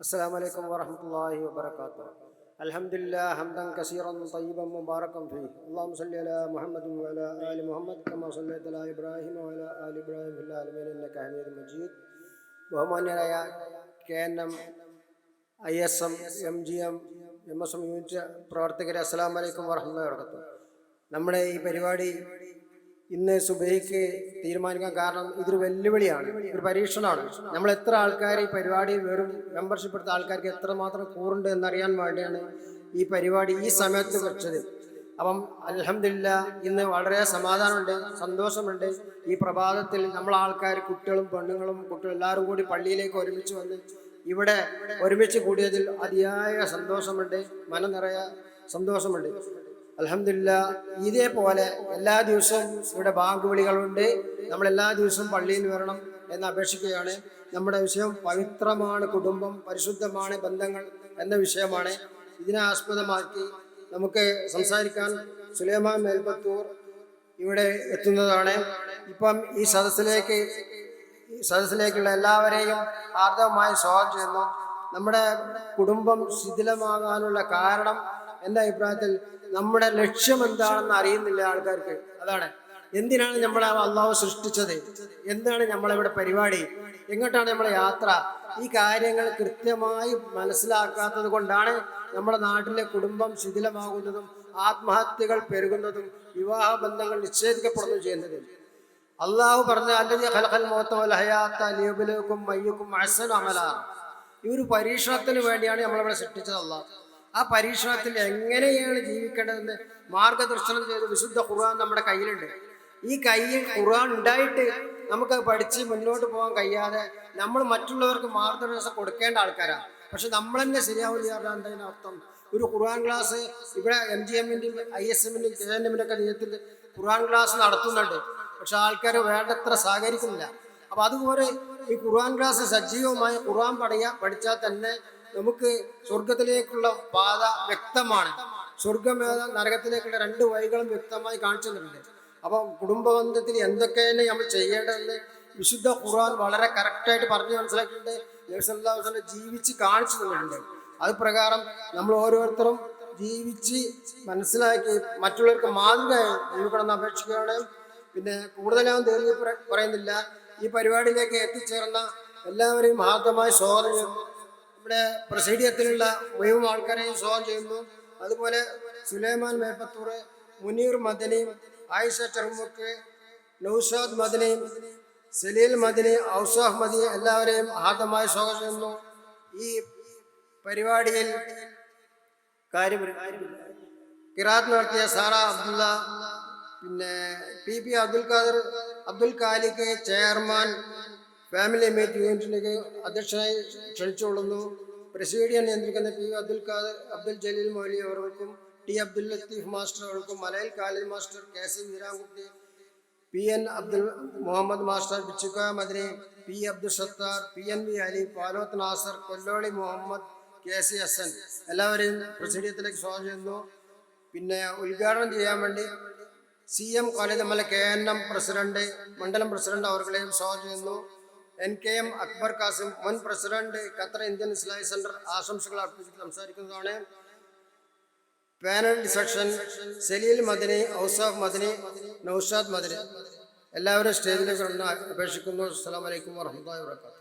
السلام عليكم ورحمة الله وبركاته الحمد لله حمدا كثيرا طيبا مباركا فيه اللهم صل على محمد وعلى آل محمد كما صليت على إبراهيم وعلى آل إبراهيم في العالمين إنك حميد مجيد ബഹുമാന്യരായ K N M I S M M G M M S M unit പ്രവർത്തകരെ അസ്സാം വലൈക്കും വർഹമുല്ല വർക്കത്തു നമ്മുടെ ഈ പരിപാടി ഇന്ന് സുബൈക്ക് തീരുമാനിക്കാൻ കാരണം ഇതൊരു വെല്ലുവിളിയാണ് ഒരു പരീക്ഷണമാണ്. നമ്മൾ എത്ര ആൾക്കാർ ഈ പരിപാടി വെറും മെമ്പർഷിപ്പ് എടുത്ത ആൾക്കാർക്ക് എത്രമാത്രം കൂറുണ്ട് എന്നറിയാൻ വേണ്ടിയാണ് ഈ പരിപാടി ഈ സമയത്ത് വെച്ചത്. അപ്പം അലഹമില്ല ഇന്ന് വളരെ സമാധാനമുണ്ട് സന്തോഷമുണ്ട്. ഈ പ്രഭാതത്തിൽ നമ്മൾ ആൾക്കാർ കുട്ടികളും പെണ്ണുങ്ങളും കുട്ടികളും എല്ലാവരും കൂടി പള്ളിയിലേക്ക് ഒരുമിച്ച് വന്ന് ഇവിടെ ഒരുമിച്ച് കൂടിയതിൽ അതിയായ സന്തോഷമുണ്ട് മനം നിറയെ സന്തോഷമുണ്ട്. അലഹമില്ല ഇതേപോലെ എല്ലാ ദിവസവും ഇവിടെ ബാങ്ക് വിളികളുണ്ട് നമ്മൾ എല്ലാ ദിവസവും പള്ളിയിൽ വരണം എന്ന് അപേക്ഷിക്കുകയാണ്. നമ്മുടെ വിഷയം പവിത്രമാണ് കുടുംബം പരിശുദ്ധമാണ് ബന്ധങ്ങൾ എന്ന വിഷയമാണ്. ഇതിനെ ആസ്പദമാക്കി നമുക്ക് സംസാരിക്കാൻ സുലൈമാൻ മേൽപ്പത്തൂർ ഇവിടെ എത്തുന്നതാണ്. ഇപ്പം ഈ സദസ്സിലേക്ക് സദസ്സിലേക്കുള്ള എല്ലാവരെയും ആർദ്രമായി സ്വാഗതം ചെയ്യുന്നു. നമ്മുടെ കുടുംബം ശിഥിലമാകാനുള്ള കാരണം എന്റെ അഭിപ്രായത്തിൽ നമ്മുടെ ലക്ഷ്യം എന്താണെന്ന് അറിയുന്നില്ല ആൾക്കാർക്ക്. അതാണ്. എന്തിനാണ് നമ്മളെ അള്ളാഹു സൃഷ്ടിച്ചത്? എന്താണ് നമ്മളിവിടെ പരിപാടി? എങ്ങോട്ടാണ് നമ്മുടെ യാത്ര? ഈ കാര്യങ്ങൾ കൃത്യമായി മനസ്സിലാക്കാത്തത് കൊണ്ടാണ് നമ്മുടെ നാട്ടിലെ കുടുംബം ശിഥിലമാകുന്നതും ആത്മഹത്യകൾ പെരുകുന്നതും വിവാഹ ബന്ധങ്ങൾ നിഷേധിക്കപ്പെടുന്നതും ചെയ്യുന്നത്. അള്ളാഹു പറഞ്ഞ അല്ലെങ്കിൽ ഈ ഒരു പരീക്ഷണത്തിന് വേണ്ടിയാണ് നമ്മളിവിടെ സൃഷ്ടിച്ചത് അള്ളാഹ്. ആ പരീക്ഷണത്തിൽ എങ്ങനെയാണ് ജീവിക്കേണ്ടതെന്ന് മാർഗദർശനം ചെയ്ത് വിശുദ്ധ ഖുർആൻ നമ്മുടെ കയ്യിലുണ്ട്. ഈ കയ്യിൽ ഖുർആൻ ഉണ്ടായിട്ട് നമുക്ക് പഠിച്ച് മുന്നോട്ട് പോകാൻ കഴിയാതെ നമ്മൾ മറ്റുള്ളവർക്ക് മാർഗദർശനം കൊടുക്കേണ്ട ആൾക്കാരാണ്. പക്ഷെ നമ്മൾ തന്നെ ശരിയാവില്ല എന്നതിന് അർത്ഥം? ഒരു ഖുർആൻ ക്ലാസ് ഇവിടെ എം ജി എമ്മിന്റെയും ഐ എസ് എമ്മിന്റെയും കെ എൻ എമ്മിന്റെ ഒക്കെ നേതൃത്വത്തിൽ ഖുർആൻ ക്ലാസ് നടത്തുന്നുണ്ട്. പക്ഷെ ആൾക്കാർ വേണ്ടത്ര സഹകരിക്കുന്നില്ല. അപ്പോൾ അതുപോലെ ഈ ഖുർആൻ ക്ലാസ് സജീവമായി ഖുർആൻ പഠിയാ പഠിച്ചാൽ തന്നെ നമുക്ക് സ്വർഗത്തിലേക്കുള്ള പാത വ്യക്തമാണ്. സ്വർഗമേത നരകത്തിലേക്കുള്ള രണ്ട് വഴികളും വ്യക്തമായി കാണിച്ചു തന്നിട്ടുണ്ട്. അപ്പം കുടുംബബന്ധത്തിൽ എന്തൊക്കെയാണ് നമ്മൾ ചെയ്യേണ്ടതെന്ന് വിശുദ്ധ ഖുർആൻ വളരെ കറക്റ്റായിട്ട് പറഞ്ഞു മനസ്സിലാക്കിയിട്ടുണ്ട്. നബിസല്ലാഹുസ്ലം ജീവിച്ച് കാണിച്ചു തന്നിട്ടുണ്ട്. അത് പ്രകാരം നമ്മൾ ഓരോരുത്തരും ജീവിച്ച് മനസ്സിലാക്കി മറ്റുള്ളവർക്ക് മാതൃക ജീവിക്കണമെന്ന് അപേക്ഷിക്കുകയാണ്. പിന്നെ കൂടുതലാവും തേർന്ന് പറയുന്നില്ല. ഈ പരിപാടിയിലേക്ക് എത്തിച്ചേർന്ന എല്ലാവരെയും ആദ്യമായി സ്വാഗതം ഇവിടെ പ്രസിഡിയത്തിലുള്ള മുഴുവൻ ആൾക്കാരെയും സ്വാഗതം ചെയ്യുന്നു. അതുപോലെ സുലൈമാൻ മേപ്പത്തൂർ മുനീർ മദനി ആയിഷ ചെറുമുക്ക് നൌഷാദ് മദനി സലീൽ മദനി ഔസാഫ് മദനി എല്ലാവരെയും ആദ്യമായി സ്വാഗതം ചെയ്യുന്നു. ഈ പരിപാടിയിൽ കിറാത്ത് നടത്തിയ സാറ അബ്ദുള്ള പിന്നെ P P Abdul Khader Abdul Khaliq chairman family meet യൂണിറ്റിലേക്ക് അധ്യക്ഷനായി ക്ഷണിച്ചുകൊള്ളുന്നു. പ്രസിഡിയൻ നിയന്ത്രിക്കുന്ന പി അബ്ദുൽ ഖാദർ അബ്ദുൽ ജലീൽ മൗലി അവർക്കും ടി അബ്ദുൽ ലത്തീഫ് മാസ്റ്റർ അവർക്കും മലയിൽ കാലിൽ master K C Veerankutty P N Abdul Muhammad master Bichukka Madani P Abdul Sathar P N V Ali Paloth Nasar Kolloli Muhammad K C Hasan എല്ലാവരെയും പ്രസിഡിയത്തിലേക്ക് സ്വാഗതം ചെയ്യുന്നു. പിന്നെ ഉദ്ഘാടനം ചെയ്യാൻ വേണ്ടി C M college A K N M president മണ്ഡലം president അവർകളെയും സ്വാഗതം ചെയ്യുന്നു. N K M Akbar Kasim മുൻ president Qatar Indian Islamic centre ആശംസകൾ അർപ്പിച്ച് സംസാരിക്കുന്നതാണ്. Panel section Saleel Madani Ausaf Madani Noushad Madani. എല്ലാവരും സ്റ്റേജിലേക്ക് അപേക്ഷിക്കുന്നു. അസ്സാം വലൈക്കും വാഹമത്തല്ലാ വാത്തു